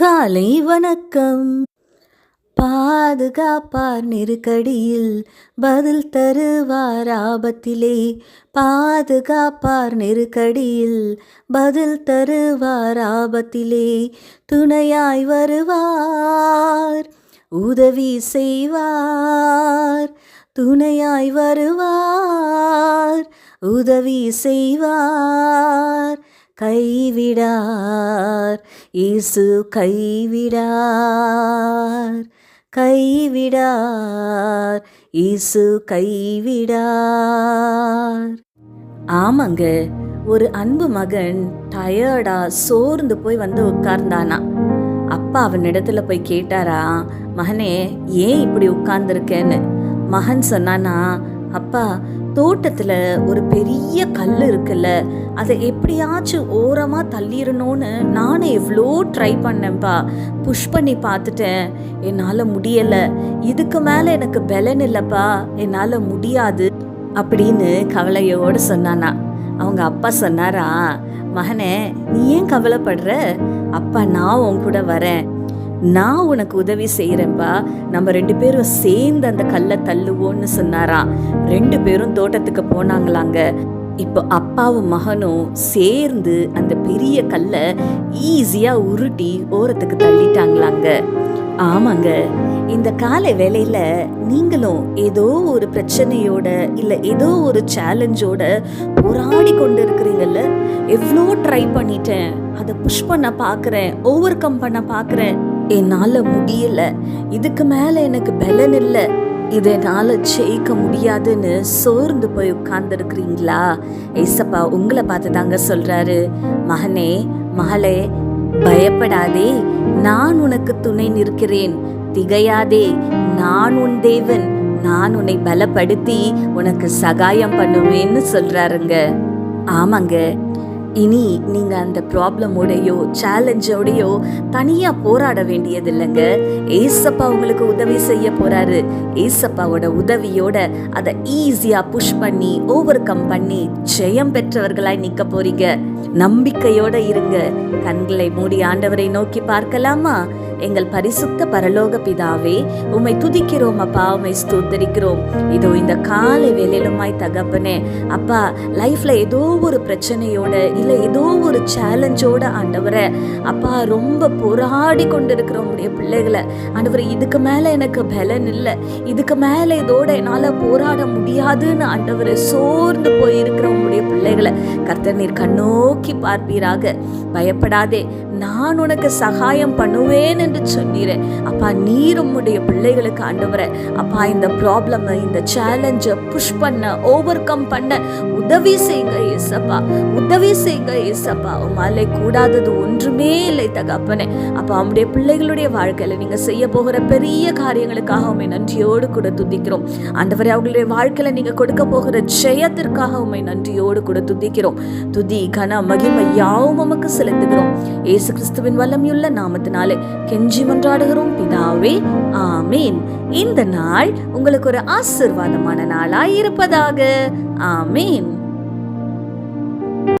காலை வணக்கம். பாதுகாப்பார் நெருக்கடியில் பதில் தருவார் ஆபத்திலே. பாதுகாப்பார் நெருக்கடியில் பதில் தருவார் ஆபத்திலே. துணையாய் வருவார் உதவி செய்வார். துணையாய் வருவார் உதவி செய்வார். கைவிடார். இயேசு கைவிடார். கைவிடார். இயேசு கைவிடார். ஆமாங்க ஒரு அன்பு மகன் டயர்டா சோர்ந்து போய் வந்து உட்கார்ந்தானா? அப்பா அவனிடத்துல போய் கேட்டாரா மகனே ஏன் இப்படி உட்கார்ந்துருக்கேன்னு? மகன் சொன்னானா அப்பா தோட்டத்தில் ஒரு பெரிய கல் இருக்குல்ல அதை எப்படியாச்சும் ஓரமாக தள்ளிடணும்னு நானும் எவ்வளோ ட்ரை பண்ணேன்ப்பா புஷ் பண்ணி பார்த்துட்டேன். என்னால் முடியல. இதுக்கு மேலே எனக்கு பலன் இல்லைப்பா. என்னால் முடியாது அப்படின்னு கவலையோடு சொன்னானா. அவங்க அப்பா சொன்னாரா மகனே நீ ஏன் கவலைப்படுற? அப்பா நான் உன் கூட வரேன். நான் உனக்கு உதவி செய்கிறேன்பா நம்ம ரெண்டு பேரும் சேர்ந்து அந்த கல்லை தள்ளுவோன்னு சொன்னாராம் ரெண்டு பேரும் தோட்டத்துக்கு போனாங்களாங்க. இப்போ அப்பாவும் மகனும் சேர்ந்து அந்த பெரிய கல்லை ஈஸியாக உருட்டி ஓரத்துக்கு தள்ளிட்டாங்களாங்க. ஆமாங்க. இந்த காலை வேலையில் நீங்களும் ஏதோ ஒரு பிரச்சனையோட இல்லை ஏதோ ஒரு சேலஞ்சோட போராடி கொண்டு இருக்கிறீங்கல்ல எவ்வளோ ட்ரை பண்ணிட்டேன். அதை புஷ் பண்ண பார்க்குறேன் ஓவர் கம் பண்ண பார்க்குறேன் என்னால் முடியலை. இதுக்கு மேலே எனக்கு பலன் இல்லை. இதனால ஜெயிக்க முடியாதுன்னு சோர்ந்து போய் உட்கார்ந்துருக்குறீங்களா? ஏசப்பா உங்களை பார்த்து தாங்க சொல்கிறாரு மகனே மகளே பயப்படாதே. நான் உனக்கு துணை நிற்கிறேன். திகையாதே. நான் உன் தேவன். நான் உன்னை பலப்படுத்தி உனக்கு சகாயம் பண்ணுவேன்னு சொல்றாருங்க. ஆமாங்க. இனி நீங்கள் அந்த ப்ராப்ளமோடையோ சேலஞ்சோடையோ தனியாக போராட வேண்டியது இல்லைங்க ஏசப்பா உங்களுக்கு உதவி செய்ய போகிறாரு ஏசப்பாவோட உதவியோட அதை ஈஸியாக புஷ் பண்ணி ஓவர் கம் பண்ணி ஜெயம் பெற்றவர்களாய் நிற்க போகிறீங்க நம்பிக்கையோட இருங்க. கண்களை மூடி ஆண்டவரை நோக்கி பார்க்கலாமா? எங்கள் பரிசுத்த பரலோக பிதாவே உம்மை துதிக்கிறோம் அப்பா உம்மை ஸ்தோத்தரிக்கிறோம். இதோ இந்த காலை வேலையிலுமாய் தகப்பனே அப்பா லைஃப்ல ஏதோ ஒரு பிரச்சனையோட இல்ல ஏதோ ஒரு சேலஞ்சோட ஆண்டவரை அப்பா ரொம்ப போராடி கொண்டு இருக்கிற பிள்ளைகளை. ஆண்டவரை இதுக்கு மேல எனக்கு பலன் இல்லை. இதுக்கு மேல இதோட என்னால போராட முடியாதுன்னு ஆண்டவரை சோர்ந்து போயிருக்கிற உங்களுடைய பிள்ளைகளை. கர்த்தர் நீர் நோக்கி பார்ப்பீராக. பயப்படாதே நான் உனக்கு சகாயம் பண்ணுவேன் என்று சொன்னீரேன் அப்பா நீர் உம்முடைய பிள்ளைகளுக்கு ஆண்டவர. அப்பா இந்த ப்ராப்ளம் இந்த சேலஞ்சை புஷ் பண்ண ஓவர் கம் பண்ண உதவி செய்யுங்க ஏசப்பா. உதவி செய்யுங்க ஏசப்பா. உமாலே கூடாதது ஒன்றுமே இல்லை தகப்பனே. அப்பா அவனுடைய பிள்ளைகளுடைய வாழ்க்கையில நீங்க செய்ய போகிற பெரிய காரியங்களுக்காக உண்மை நன்றியோடு கூட துதிக்கிறோம். ஆண்டவரே அவங்களுடைய வாழ்க்கையில நீங்க கொடுக்க போகிற ஜெயத்திற்காக உண்மை நன்றியோடு கூட துதிக்கிறோம். துதி கன மகிமை யாவும் உமக்கு செலுத்துகிறோம். ஏசு கிறிஸ்துவின் வல்லமையுள்ள நாமத்தினாலே கெஞ்சி மன்றாடுகிறோம் பிதாவே ஆமீன். இந்த நாள் உங்களுக்கு ஒரு ஆசிர்வாதமான நாளாய் இருப்பதாக ஆமீன்.